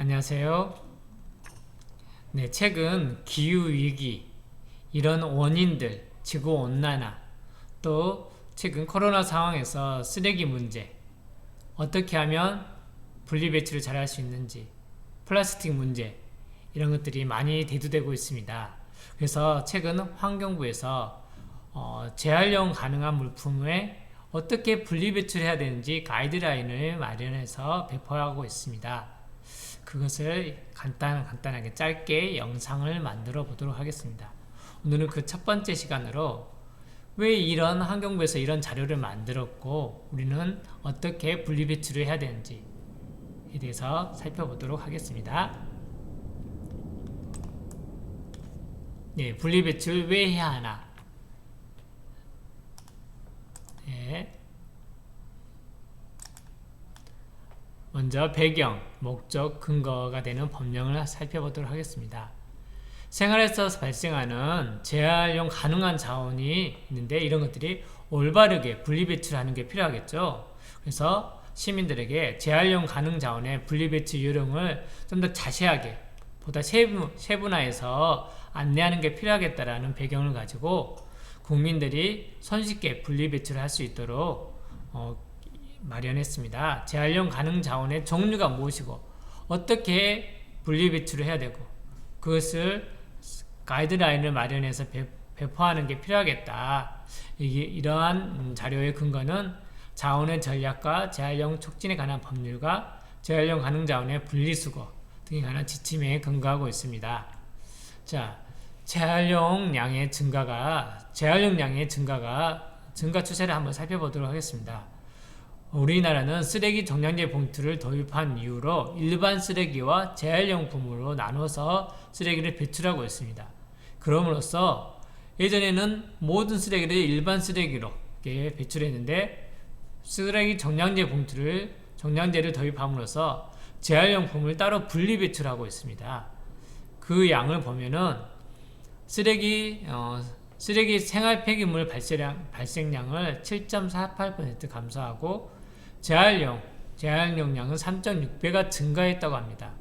안녕하세요. 네, 최근 기후위기, 이런 원인들, 지구온난화, 또 최근 코로나 상황에서 쓰레기 문제, 어떻게 하면 분리배출을 잘 할 수 있는지, 플라스틱 문제, 이런 것들이 많이 대두되고 있습니다. 그래서 최근 환경부에서 어, 재활용 가능한 물품에 어떻게 분리배출해야 되는지 가이드라인을 마련해서 배포하고 있습니다. 그것을 간단, 간단하게 짧게 영상을 만들어 보도록 하겠습니다. 오늘은 그 첫 번째 시간으로 왜 이런 환경부에서 이런 자료를 만들었고 우리는 어떻게 분리 배출을 해야 되는지에 대해서 살펴보도록 하겠습니다. 네, 분리 배출 왜 해야 하나? 네. 먼저 배경, 목적, 근거가 되는 법령을 살펴보도록 하겠습니다. 생활에서 발생하는 재활용 가능한 자원이 있는데 이런 것들이 올바르게 분리배출하는 게 필요하겠죠. 그래서 시민들에게 재활용 가능 자원의 분리배출 요령을 좀 더 자세하게 보다 세부, 세분화해서 안내하는 게 필요하겠다라는 배경을 가지고 국민들이 손쉽게 분리배출을 할 수 있도록 어, 마련했습니다. 재활용 가능 자원의 종류가 무엇이고 어떻게 분리 배출을 해야 되고 그것을 가이드라인을 마련해서 배포하는 게 필요하겠다. 이게 이러한 자료의 근거는 자원의 전략과 재활용 촉진에 관한 법률과 재활용 가능 자원의 분리수거 등에 관한 지침에 근거하고 있습니다. 자, 재활용량의 증가가 재활용량의 증가가 증가 추세를 한번 살펴보도록 하겠습니다. 우리나라는 쓰레기 종량제 봉투를 도입한 이후로 일반 쓰레기와 재활용품으로 나눠서 쓰레기를 배출하고 있습니다. 그럼으로써 예전에는 모든 쓰레기를 일반 쓰레기로 배출했는데 쓰레기 종량제 봉투를 종량제를 도입함으로써 재활용품을 따로 분리 배출하고 있습니다. 그 양을 보면은 쓰레기 어, 쓰레기 생활 폐기물 발생량, 발생량을 7.48% 감소하고 재활용, 재활 용량은 3.6배가 증가했다고 합니다.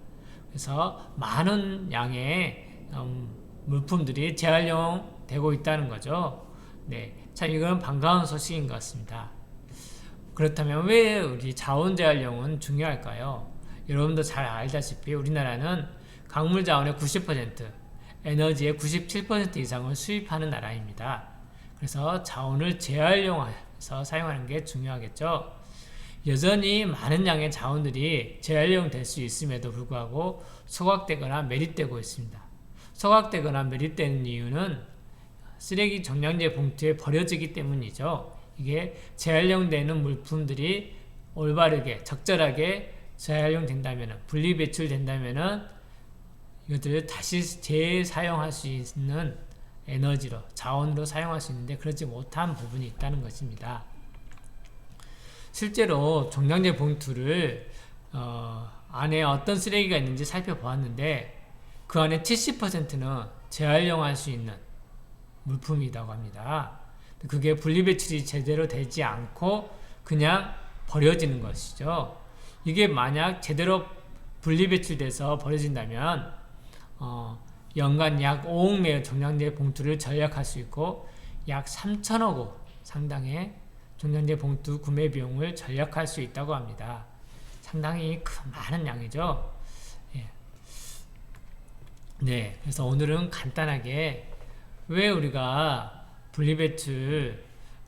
그래서 많은 양의 음, 물품들이 재활용되고 있다는 거죠. 네, 참 이건 반가운 소식인 것 같습니다. 그렇다면 왜 우리 자원 재활용은 중요할까요? 여러분도 잘 알다시피 우리나라는 강물 자원의 90%, 에너지의 97% 이상을 수입하는 나라입니다. 그래서 자원을 재활용해서 사용하는 게 중요하겠죠. 여전히 많은 양의 자원들이 재활용될 수 있음에도 불구하고 소각되거나 매립되고 있습니다. 소각되거나 매립되는 이유는 쓰레기 정량제 봉투에 버려지기 때문이죠. 이게 재활용되는 물품들이 올바르게 적절하게 재활용된다면 분리 배출된다면 이것들을 다시 재사용할 수 있는 에너지로 자원으로 사용할 수 있는데 그렇지 못한 부분이 있다는 것입니다. 실제로 종량제 봉투를 어, 안에 어떤 쓰레기가 있는지 살펴보았는데 그 안에 70%는 재활용할 수 있는 물품이라고 합니다. 그게 분리배출이 제대로 되지 않고 그냥 버려지는 것이죠. 이게 만약 제대로 분리배출돼서 버려진다면 어, 연간 약 5억 매의 종량제 봉투를 절약할 수 있고 약 3천억 원 상당의 종량제 봉투 구매 비용을 절약할 수 있다고 합니다. 상당히 큰 많은 양이죠. 예. 네, 그래서 오늘은 간단하게 왜 우리가 분리배출을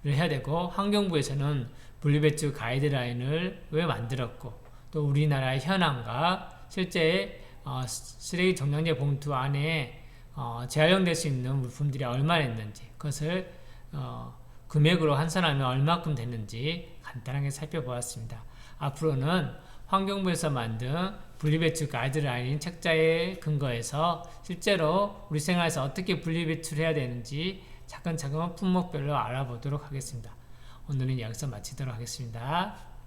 해야 되고 환경부에서는 분리배출 가이드라인을 왜 만들었고 또 우리나라의 현황과 실제 어, 쓰레기 종량제 봉투 안에 어, 재활용될 수 있는 물품들이 얼마나 있는지 그것을 어, 금액으로 환산하면 얼마큼 되는지 간단하게 살펴보았습니다. 앞으로는 환경부에서 만든 분리배출 가이드라인 책자에 근거해서 실제로 우리 생활에서 어떻게 분리배출해야 되는지 차근차근 품목별로 알아보도록 하겠습니다. 오늘은 여기서 마치도록 하겠습니다.